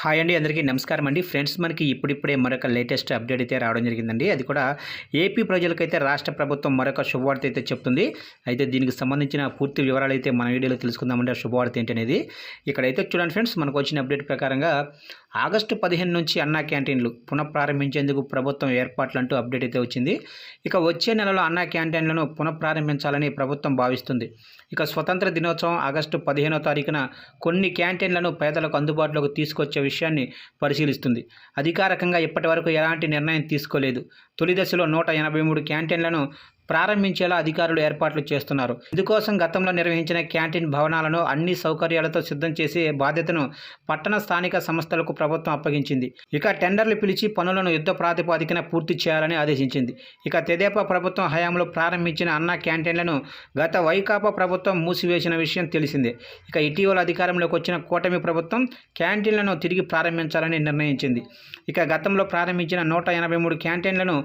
Hi అండి అందరికీ నమస్కారం అండి. ఫ్రెండ్స్ మనకి ఇప్పుడిప్పుడే మరొక లేటెస్ట్ అప్డేట్ అయితే రావడం జరిగిందండి. అది కూడా ఏపీ ప్రజలకైతే రాష్ట్ర ప్రభుత్వం మరొక శుభవార్త అయితే చెప్తుంది. అయితే దీనికి సంబంధించిన పూర్తి వివరాలు అయితే మన వీడియోలో తెలుసుకుందామండి. ఆ శుభవార్త ఏంటనేది. అనేది ఇక్కడైతే చూడండి ఫ్రెండ్స్ మనకు వచ్చిన అప్డేట్ ప్రకారంగా ఆగస్టు పదిహేను నుంచి అన్నా క్యాంటీన్లు పునఃప్రారంభించేందుకు ప్రభుత్వం ఏర్పాట్లు అంటూ అప్డేట్ అయితే వచ్చింది. ఇక వచ్చే నెలలో అన్నా క్యాంటీన్లను పునఃప్రారంభించాలని ప్రభుత్వం భావిస్తుంది. ఇక స్వతంత్ర దినోత్సవం ఆగస్టు పదిహేనో తారీఖున కొన్ని క్యాంటీన్లను పేదలకు అందుబాటులోకి తీసుకొచ్చే విషయాన్ని పరిశీలిస్తుంది. అధికారికంగా ఇప్పటి వరకు ఎలాంటి నిర్ణయం తీసుకోలేదు. తొలి దశలో నూట ఎనభై మూడు క్యాంటీన్లను ప్రారంభించేలా అధికారులు ఏర్పాట్లు చేస్తున్నారు. ఇందుకోసం గతంలో నిర్వహించిన క్యాంటీన్ భవనాలను అన్ని సౌకర్యాలతో సిద్ధం చేసే బాధ్యతను పట్టణ స్థానిక సంస్థలకు ప్రభుత్వం అప్పగించింది. ఇక టెండర్లు పిలిచి పనులను యుద్ధ ప్రాతిపాదికన పూర్తి చేయాలని ఆదేశించింది. ఇక తెదేపా ప్రభుత్వం హయాంలో ప్రారంభించిన అన్న క్యాంటీన్లను గత వైకాపా ప్రభుత్వం మూసివేసిన విషయం తెలిసిందే. ఇక ఇటీవల అధికారంలోకి వచ్చిన కూటమి ప్రభుత్వం క్యాంటీన్లను తిరిగి ప్రారంభించాలని నిర్ణయించింది. ఇక గతంలో ప్రారంభించిన నూట ఎనభై మూడు క్యాంటీన్లను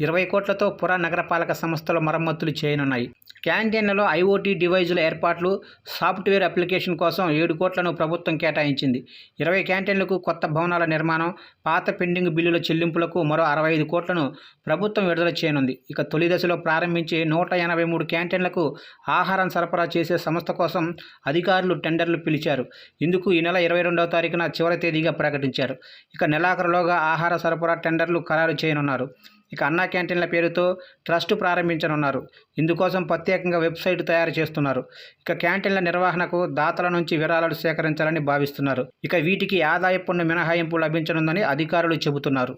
ఇరవై కోట్లతో పుర నగరపాలక సంస్థలు మరమ్మతులు చేయనున్నాయి. క్యాంటీన్లలో ఐఓటీ డివైజుల ఏర్పాట్లు సాఫ్ట్వేర్ అప్లికేషన్ కోసం ఏడు కోట్లను ప్రభుత్వం కేటాయించింది. ఇరవై క్యాంటీన్లకు కొత్త భవనాల నిర్మాణం పాత పెండింగ్ బిల్లుల చెల్లింపులకు మరో అరవై ఐదు కోట్లను ప్రభుత్వం విడుదల చేయనుంది. ఇక తొలి దశలో ప్రారంభించి నూట ఎనభై మూడు క్యాంటీన్లకు ఆహారం సరఫరా చేసే సంస్థ కోసం అధికారులు టెండర్లు పిలిచారు. ఇందుకు ఈ నెల ఇరవై రెండవ తారీఖున చివరి తేదీగా ప్రకటించారు. ఇక నెలాఖరులోగా ఆహార సరఫరా టెండర్లు ఖరారు చేయనున్నారు. ఇక అన్నా క్యాంటీన్ల పేరుతో ట్రస్ట్ ప్రారంభించనున్నారు. ఇందుకోసం ప్రత్యేకంగా వెబ్సైట్ తయారు చేస్తున్నారు. ఇక క్యాంటీన్ల నిర్వహణకు దాతల నుంచి విరాళాలు సేకరించాలని భావిస్తున్నారు. ఇక వీటికి ఆదాయ పన్ను మినహాయింపు లభించనుందని అధికారులు చెబుతున్నారు.